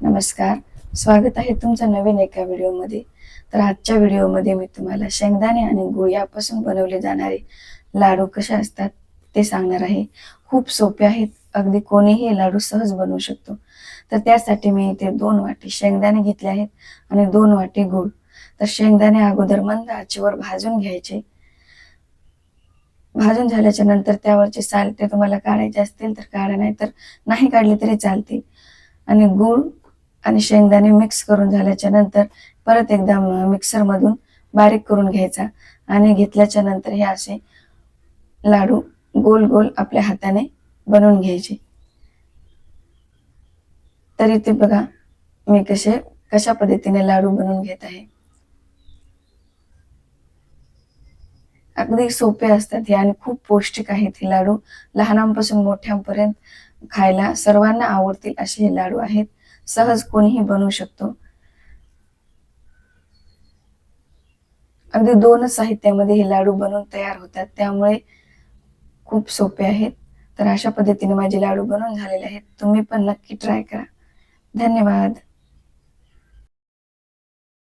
नमस्कार. स्वागत आहे तुमचं नवीन एका व्हिडिओमध्ये. तर आजच्या व्हिडिओमध्ये मी तुम्हाला शेंगदाणे आणि गुळ यापासून बनवले जाणारे लाडू कसे असतात ते सांगणार आहे. खूप सोपे आहेत. अगदी कोणीही लाडू सहज बनवू शकतो. तर त्यासाठी मी इथे दोन वाटी शेंगदाणे घेतले आहेत आणि दोन वाटी गुळ. तर शेंगदाणे अगोदर मंद आचेवर भाजून घ्यायचे. भाजून झाल्याच्यानंतर त्यावरचे साल ते तुम्हाला काढायचे असतील तर काढा नाही तर नाही काढले तरी चालतील. आणि गूळ आणि शेंगदाणे मिक्स करून झाल्याच्यानंतर परत एकदा मिक्सर मधून बारीक करून घ्यायचा आणि घेतल्याच्या नंतर हे असे लाडू गोल गोल आपल्या हाताने बनवून घ्यायचे. तर इथे बघा मी कसे कशा पद्धतीने लाडू बनवून घेत आहे. अगदी सोपे असतात हे आणि खूप पौष्टिक आहेत हे लाडू. लहानांपासून मोठ्यांपर्यंत खायला सर्वांना आवडतील असे हे लाडू आहेत. सहज कोणीही बनवू शकतो. अगदी दोनच साहित्यामध्ये हे लाडू बनवून तयार होतात. त्यामुळे खूप सोपे आहेत. तर अशा पद्धतीने माझे लाडू बनवून झालेले आहेत. तुम्ही पण नक्की ट्राय करा. धन्यवाद.